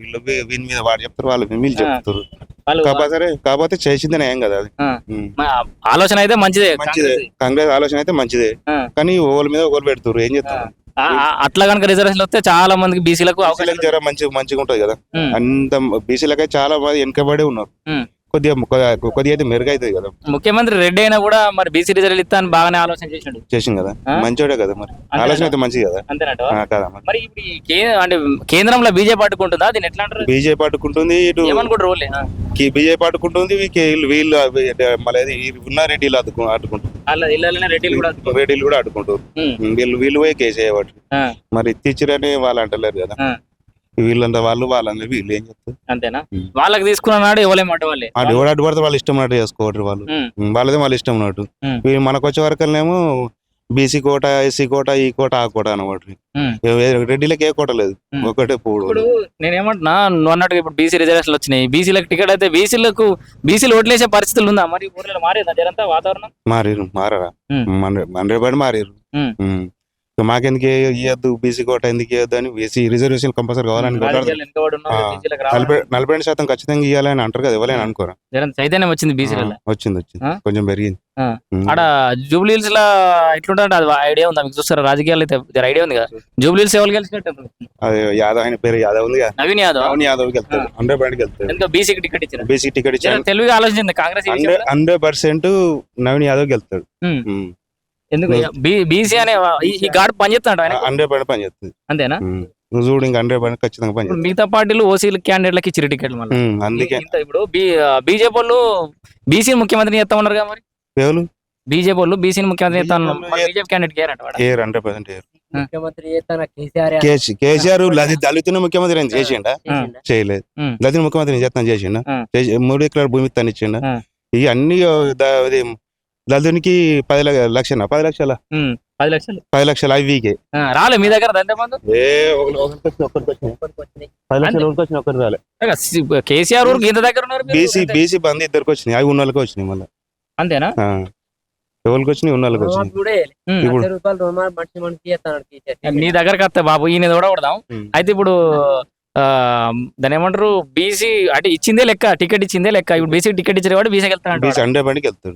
వీళ్ళు వీని మీద వాడు చెప్తారు వాళ్ళు వీళ్ళు. చెప్తారు కాకపోతే కాకపోతే చేసిందని ఏం కదా అది ఆలోచన అయితే మంచిదే మంచిదే కాంగ్రెస్. ఆలోచన అయితే మంచిదే. కానీ ఓళ్ళ మీద ఒకరు పెడుతున్నారు ఏం చేస్తారు అట్లా కనుక రిజర్వేషన్ వస్తే చాలా మందికి బీసీలకు అవకాశం బీసీలకు జర మంచి మంచిగా ఉంటది కదా. అంత బీసీలకై చాలా మంది వెనకబడి ఉన్నారు. కొద్దిగా కొద్దిగా- అయితే మెరుగైతుంది కదా. ముఖ్యమంత్రి రెడ్డి అయినా కూడా మరి బీసీ రిజర్వ్ ఇస్తా అని బాగానే ఆలోచన చేసినాడు చేసింది కదా? మంచోడే కదా మరి? ఆలోచన అయితే మంచిది కదా. అంతేనట మరి. ఇప్పుడు అంటే కేంద్రంలో బీజేపీ అడ్డుకుంటుందా దీన్ని ఎట్లా అంటారు? బీజేపీ అడ్డుకుంటుంది ఇటు ఏమనుకుంటారు ఓన్లీ బీజేపీ అడ్డుకుంటుంది వీళ్ళకి వీళ్ళు మళ్ళీ ఉన్న రెడ్డిలు అడ్డుకు అడ్డుకుంటారు వాళ్ళ ఇళ్ళనే రెడ్డిలు కూడా అడ్డుకుంటారు. ఉమ్. వీళ్ళు వీళ్ళు పోయి కేసు చేయబట్టి మరి ఇచ్చిరని వాళ్ళు అంటలేరు కదా. వీళ్ళంతా వాళ్ళు వాళ్ళందరూ వీళ్ళు ఏం చెప్తారు? అంతేనా. వాళ్ళకి తీసుకున్న నాడు ఇవ్వలేమంట వాళ్ళే. అటు ఎవరు అడ్డు పడితే వాళ్ళు ఇష్టం ఉన్నట్టు చేసుకోవట్రు వాళ్ళు. వాళ్ళదే వాళ్ళ ఇష్టం ఉన్నట్టు. వీళ్ళు మనకు వచ్చే వరకునేమో బీసీ కోట ఎస్సీ కోట ఈ కోట ఆ కోట అనమాట. రెడ్డిలకి ఏ కోట లేదు. ఒకటే పూడు. నేను ఏమంటున్నా నువ్వు అన్నట్టుగా ఇప్పుడు బీసీ రిజర్వేషన్లు వచ్చినాయి. బీసీలకు టికెట్ అయితే బీసీలకు బీసీలు ఓట్లేసే పరిస్థితులు ఉందా? మరి ఊర్లో మారేదా? జరంతా వాతావరణం? మారిరు మారరా. మన పడి మారిరు. మాకెందుకు ఇవ్వద్దు బీసీ కోట ఎందుకు ఇవ్వద్దు అని బీసీ రిజర్వేషన్ కంపల్సరీ కావాలని నలభై. నలభై రెండు శాతం ఖచ్చితంగా ఇవ్వాలని అంటారు కదా ఇవ్వలేని అనుకోరా? చైతన్యం వచ్చింది ఆ, వచ్చింది వచ్చింది? కొంచెం పెరిగింది. ఆడ జూబ్లీహిల్స్లో ఎట్లుంటాడు అది ఐడియా ఉందా? మీకు చూస్తారా? రాజకీయాలు అయితే ఐడియా ఉంది కదా జూబ్లీహిల్స్ ఎవరు గెలిచినట్టు? అదే యాదవ్ ఆయన పేరు యాదవ్ ఉంది కదా. నవీన్ యాదవ్? నవీన్ యాదవ్ వెళ్తాడు హండ్రెడ్ పర్సెంట్ వెళ్తాడు ఎందుకో బీసీకి టికెట్ ఇచ్చారు? బీసీ టికెట్ తెలివిగా ఆలోచించింది Congress hundred percent Naveen Yadav um. ఎందుకు? బీసీ అనే ఈ- గాడు పనిచేస్తాడు ఆయన హండ్రెడ్ పర్సెంట్ పని చేస్తుంది. అంతేనా. నువ్వు చూడు ఇంకా హండ్రెడ్ పర్సెంట్ ఖచ్చితంగా పని ఇప్పుడు మిగతా పార్టీలు ఓసీలు క్యాండిడేట్లకి ఇచ్చారు టికెట్లు మళ్ళీ. అందుకే. ఇంత ఇప్పుడు బీజేపీ వాళ్ళు బీసీ ముఖ్యమంత్రిని చేస్తా ఉన్నారు కదా మరి? ఎవరు? బీజేపీ వాళ్ళు బీసీని ముఖ్యమంత్రి చేస్తా ఉన్నారు. బీజేపీ క్యాండిడేట్ కేరంట వాడు. ఏర్ హండ్రెడ్ పర్సెంట్ చేస్తాన? కేసీఆర్ దళితుని ముఖ్యమంత్రి ఏం చేసిండా? చేయలేదు. దళితుని ముఖ్యమంత్రి చేస్తాను చేసిండా? మూడు ఎకరాల భూమి తనిచ్చిండా. ఈ అన్ని దళితునికి పది లక్షల పది లక్షల? పది లక్షలు. పది లక్షల ఐవీకే ఆ, రాలే మీ దగ్గర ఏ. పది లక్షలు ఒకరికి వచ్చినాయి ఒకరికి రాలే. కేసీఆర్ ఊరికి ఇంత దగ్గర ఉన్నారు? బీసీ బీసీ బంద్ ఇద్దరికి వచ్చినాయి. అవి ఉన్న వాళ్ళకి వచ్చినాయి మళ్ళీ. అంతేనా? ఎవరికి వచ్చినాయి ఉన్న వాళ్ళకి వచ్చినాయి. నీ దగ్గరకు వస్తే బాబు ఈయన కూడా కొడదాం. అయితే ఇప్పుడు ఆ, దాని ఏమంటారు? బీసీ అంటే ఇచ్చిందే లెక్క టికెట్ ఇచ్చిందే లెక్క. ఇప్పుడు బీసీ టికెట్ ఇచ్చేవాడు బీసీకి వెళ్తాడు బీసీ హండ్రెడ్ బండికి వెళ్తాడు.